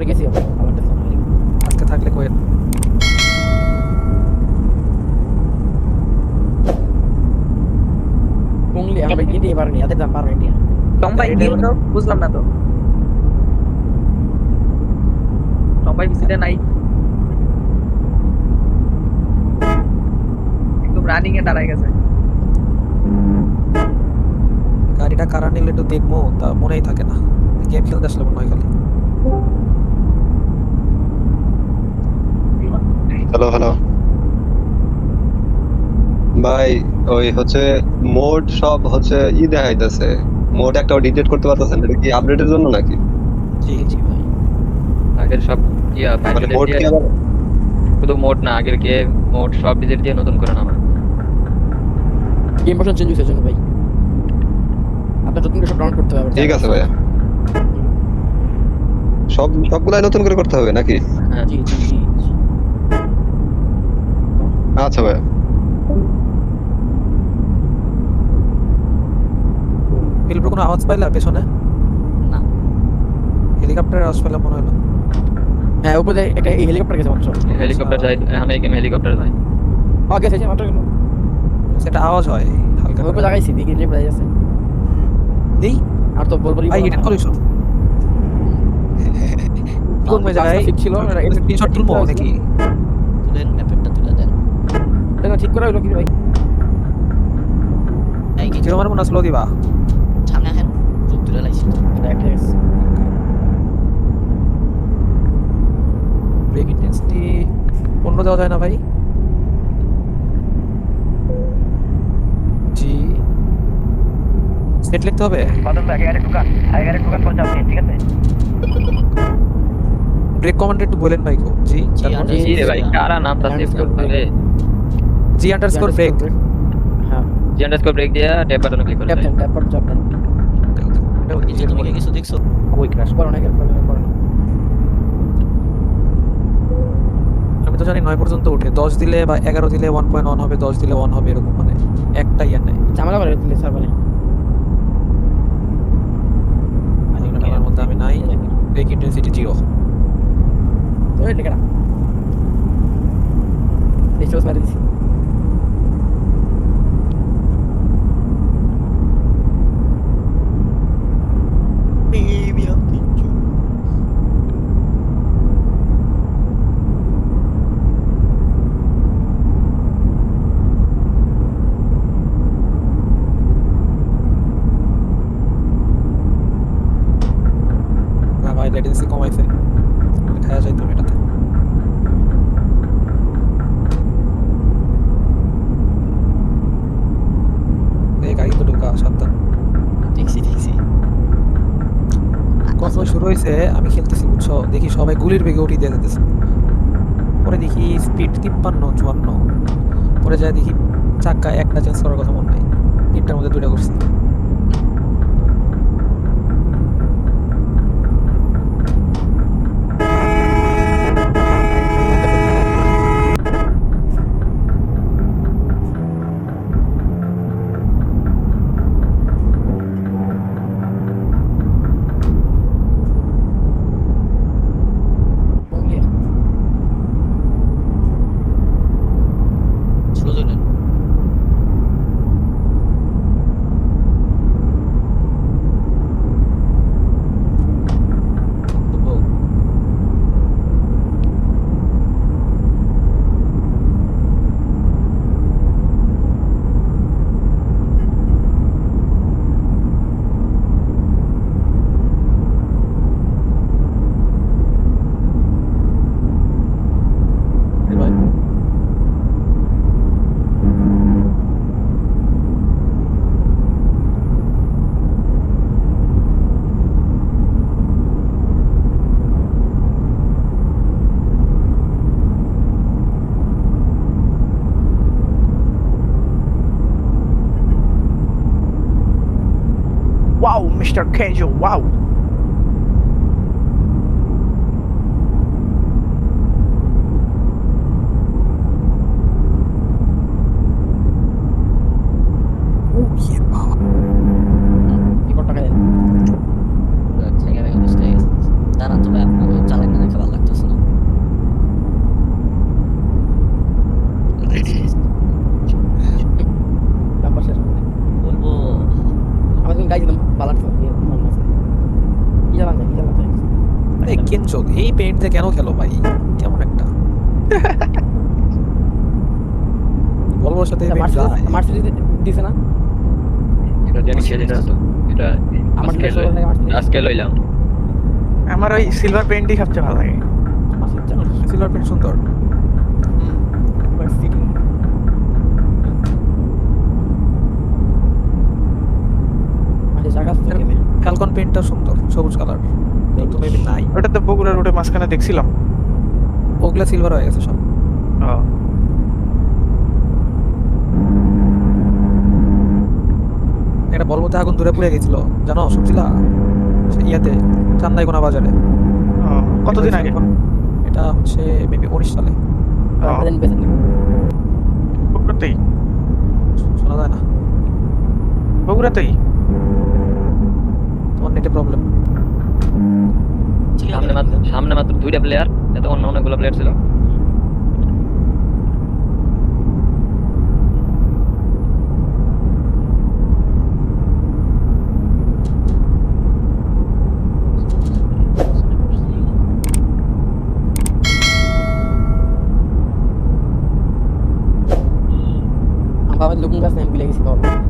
করে গেছি কাছে আজকে থাকলে পারিনি এদের দাম পারব ইন্ডিয়া টম্বাই এটা কি হলো- হলো বুঝলাম না তো। টম্বাই পিসিতে নাই। একদম রানিং এ দাঁড়ায় গেছে। গাড়িটা কারা নিলে একটু দেখব তা মনেই থাকে না। গেম খেলতে আসলে মনে হয় খালি হ্যালো হ্যালো ভাই ওই হচ্ছে মোড সব হচ্ছে ই দেখাইতেছে। মোড একটা ডিলিট করতে পারতেছেন এটা কি আপডেটের জন্য নাকি? জি জি ভাই। আগের সব ইয়া মানে মোড কি আবার? শুধু মোড না আগের কে মোড সব ডিজিট দিয়ে নতুন করে নামা গেম ভার্সন চেঞ্জ হয়েছে জন্য ভাই। আপনার নতুন করে সব ডাউনলোড করতে হবে ঠিক আছে ভাইয়া। সব সবগুলাই নতুন করে করতে হবে নাকি? হ্যাঁ জি জি জি। আচ্ছা ভাইয়া বিলপুর কোনো আওয়াজ পাইলা পেছনে? না। হেলিকপ্টারের আওয়াজ পাইলাম মনে হলো হ্যাঁ উপরে একটা হেলিকপ্টার গেছে মাত্র। হেলিকপ্টার যাই আমি গেম হেলিকপ্টার যাই। ও গেছে যে মাত্র গেল। সেটা আওয়াজ হয় হালকা উপরে লাগাইছি দেখি হেলিকপ্টার যাচ্ছে এই আর তো বলব ভাই এডিট করিস কোন জায়গায়? ঠিক ছিল স্ক্রিনশট তুলবো নাকি? তুলেন এটা ঠিক করা হলো কি ভাই? এই কি জিরো মারবো না স্লো দিবা। সামনে আসেন রূপ তুলে লাইছি। ব্রেক ইন্টেন্সিটি পনেরো দেওয়া যায় না ভাই। জি। সেট লিখতে হবে? ঠিক আছে? ব্রেক কমান্ড একটু বলেন ভাই গো। জি জি, রে ভাই কারা নামটা সেভ করতে রে? জি আন্ডারস্কোর ব্রেক হ্যাঁ। জি আন্ডারস্কোর ব্রেক দিয়ে ট্যাপ বাটনে ক্লিক করে ট্যাপ ট্যাপ এই যে তুমি কিছু দেখছ? কই ক্র্যাশ করো না কেন করো না আমি তো জানি নয় পর্যন্ত উঠে। দশ দিলে বা এগারো দিলে ওয়ান পয়েন্ট ওয়ান হবে দশ দিলে ওয়ান হবে এরকম মানে একটা ইয়ে নেই। ঝামেলা করে দিলে স্যার বলে। আমার মধ্যে আমি নাই। Break intensity zero. ওই লেখা না না ভাই লেটেন্সি কমাইছে। খাওয়া যাইতো এটাতে। এই গাড়ি তো ঢোকা সাবধান দেখছি দেখছি কত শুরু হয়েছে আমি খেলতেছি বুঝছ? দেখি সবাই গুলির বেগে উঠিয়ে দিয়ে যেতেছে পরে দেখি স্পিড তিপ্পান্ন চুয়ান্ন। পরে যায় দেখি চাক্কা একটা চেঞ্জ করার কথা মনে হয় তিনটার মধ্যে দুইটা করছি। Wow, Mr. Casual, wow. এই পেইন্ট দিয়ে কেন খেলো ভাই? কেমন একটা? বলবোর সাথে মার্সিডিজ দিছে না? এটা জানি খেলে না তো। এটা আমার আজকে লইলাম। আমার ওই সিলভার পেন্টই সবচেয়ে ভালো লাগে। সিলভার পেইন্ট সুন্দর। আচ্ছা। ফ্যালকন পেইন্টটা সুন্দর সবুজ কালার কিন্তু মেবি নাই। ওটা তো বগুড়া রোডে মাঝখানে দেখছিলাম। ওগুলা সিলভার হয়ে গেছে সব। ও। বলবতে আগুন ধরে পুড়ে গেছিল জানো শুনছিলা? ইয়াতে চান্দাইকোনা বাজারে। কতদিন আগে? এটা হচ্ছে মেবি উনিশ সালে। বগুড়াতেই? শোনা যায় না। বগুড়াতেই? তোমার নেটে প্রবলেম সামনে মাত্র সামনে মাত্র দুইটা প্লেয়ার এত অন্য অনেকগুলো প্লেয়ার ছিল। বাবার লুকুন গাছ আমি ভুলে বাবা।